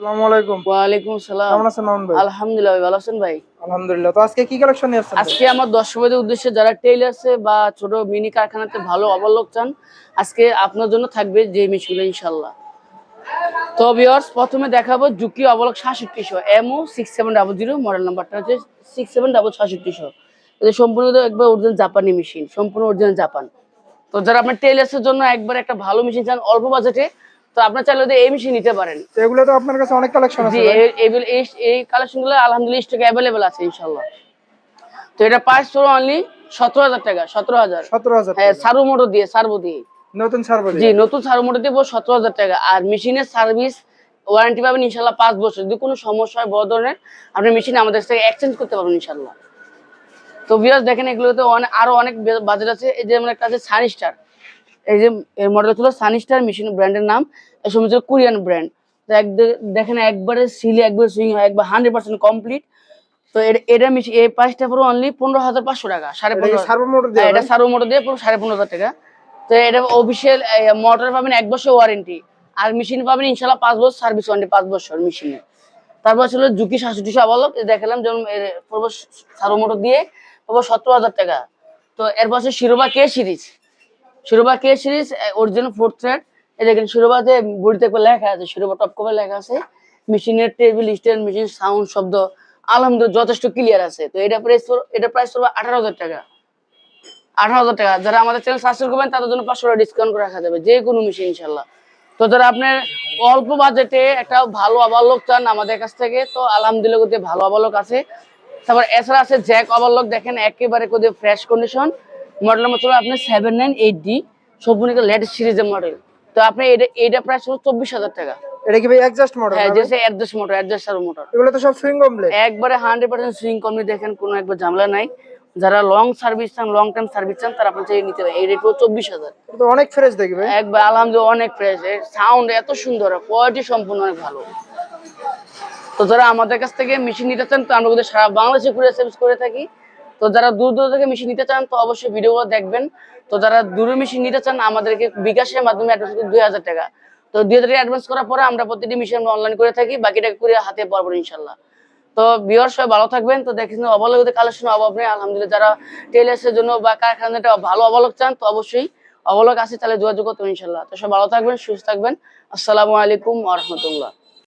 আসসালামু আলাইকুম ওয়ালাইকুম সালাম কেমন আছেন মামুন ভাই আলহামদুলিল্লাহ ভাই, ভালো আছেন ভাই আলহামদুলিল্লাহ তো আজকে কি কালেকশন নিয়ে আসছেন ভাই? আজকে আমার দর্শকদের উদ্দেশ্যে যারা টেইলার্সে বা ছোট মিনি কারখানাতে ভালো অবলোক চান আজকে আপনার জন্য থাকবে যে মিশগুলো ইনশাল্লাহ তো ভিওর্স প্রথমে দেখাবো Juki overlock সাতষট্টিশো MO six seven double zero model নাম্বারটা হচ্ছে সিক্স সেভেন ডাবল সাতষট্টিশো এটা সম্পূর্ণ একবার অরিজিনাল জাপানি মেশিন সম্পূর্ণ অরিজিনাল জাপান তো যারা আপনার টেইলার্সের জন্য একবার একটা ভালো মেশিন চান অল্প বাজেটে তো আপনার চাইলে ওদের এই মেশিন নিতে পারেন। তো এগুলো তো আপনার কাছে অনেক কালেকশন আছে। এই- এই- কালেকশনগুলো আলহামদুলিল্লাহ স্টক অ্যাভেলেবেল আছে ইনশাল্লাহ তো এটা প্রাইস পড়ো অনলি সতেরো হাজার টাকা সতেরো হাজার। সতেরো হাজার হ্যাঁ সারু মোটর দিয়ে সার্বো দিয়ে। নতুন সার্ভার জি নতুন সারু মোটর দিয়ে সতেরো হাজার টাকা। আর মেশিনের সার্ভিস ওয়ারেন্টি পাবেন ইনশাল্লাহ পাঁচ বছর। যদি কোনো সমস্যা হয় বড় ধরনের আপনি মেশিন আমাদের থেকে এক্সচেঞ্জ করতে পারবেন ইনশাল্লাহ তো বিয়াস দেখেন এগুলোতে অনেক আরও অনেক বাজেট আছে। এই যে যেমন একটা আছে সানি স্টার এই যে এর মডেল ছিল সানি স্টার মেশিন ব্র্যান্ডের নাম। এই সময় কোরিয়ান ব্র্যান্ড তো এক দেখেন একবারে সিলে একবার সুইং হয় একবার হান্ড্রেড পার্সেন্ট কমপ্লিট তো এটা মেশিন এই প্রাইসটা পুরো অনলি পনেরো হাজার পাঁচশো টাকা সাড়ে পনেরো সার্ভার মোটর দিয়ে হ্যাঁ, এটা সার্ভো মোটর দিয়ে পুরো সাড়ে পনেরো হাজার টাকা। তো এটা অফিসিয়াল মোটর পাবেন এক বছর ওয়ারেন্টি আর মেশিন পাবেন ইনশাল্লাহ পাঁচ বছর সার্ভিস ওয়ারেন্টি পাঁচ বছর মেশিনে তারপর ছিল ঝুঁকি সাতষট্টিশো আবালক এই দেখালাম যেমন পড়ব সার্ভো মোটর দিয়ে পাবো সতেরো হাজার টাকা। তো এর পাশে Siruba K series Siruba K series original fourth thread এই দেখেন শিরোবাতে বডিতে লেখা আছে শিরোবা টপ কপে লেখা আছে। মেশিনের টেবিল স্ট্যান্ড মেশিন সাউন্ড শব্দ, আলহামদুলিল্লাহ যথেষ্ট ক্লিয়ার আছে। তো এটা প্রাইস এটা প্রাইস পড়বে আঠারো হাজার টাকা। আঠারো হাজার টাকা। যারা আমাদের চ্যানেল সাবস্ক্রাইব করবেন, তাদের জন্য পাঁচশো টাকা ডিসকাউন্ট করে রাখা যাবে, যে কোনো মেশিন ইনশাল্লাহ তো যারা আপনার অল্প বাজেটে একটা ভালো আবালক চান আমাদের কাছ থেকে, তো আলহামদুলিল্লাহ ভালো আবালক আছে। তারপর এছাড়া আছে জ্যাক আবালক, দেখেন একেবারে কোথায় ফ্রেশ কন্ডিশন মডেল নম্বর চলো আপনার সেভেন নাইন এইট ডি সম্পূর্ণ লেটেস্ট সিরিজের মডেল তো আপনি এটা এইটা প্রাইস হলো চব্বিশ হাজার টাকা। এটা কি ভাই অ্যাডজাস্ট মডেল হ্যাঁ যে অ্যাডজাস্ট মোটর অ্যাডজাস্ট মোটর এগুলো তো সব সুইংগম ব্লেড একবারে হান্ড্রেড পার্সেন্ট সুইং কমনি দেখেন কোনো একবার ঝামেলা নাই। যারা লং সার্ভিস চান লং টাইম সার্ভিস চান তারা আপনার চাই নিতে পারে। এই রেট চব্বিশ হাজার। তো অনেক ফ্রেশ দেখবে একবার আলহামদুলিল্লাহ অনেক ফ্রেশ সাউন্ড এত সুন্দর কোয়ালিটি সম্পূর্ণ অনেক ভালো। তো যারা আমাদের কাছ থেকে মেশিন নিতে চান তো আমরা সারা বাংলাদেশে ঘুরে সার্ভিস করে থাকি। তো যারা দূর দূর থেকে মেশিন নিতে চান, তো অবশ্যই ভিডিওগুলো দেখবেন। তো যারা দূরে মেশিন নিতে চান, আমাদেরকে বিকাশের মাধ্যমে দুই হাজার টাকা। তো দুই হাজার টাকা অ্যাডভান্স করার পরে আমরা প্রতিটি মেশিন অনলাইন করে থাকি বাকিটাকে করে হাতে পারব ইনশাল্লাহ তো বিয়ার সবাই ভালো থাকবেন। তো দেখেন অবলোকতে কালেকশন অভাব নেই, আলহামদুলিল্লাহ। যারা টেলার্সের জন্য বা কারখানাটা ভালো অবলোক চান, তো অবশ্যই অবলোক আছে, তাহলে যোগাযোগ করতে ইনশাল্লাহ তো সব ভালো থাকবেন, সুস্থ থাকবেন। আসসালামু আলাইকুম আহমতুল্লাহ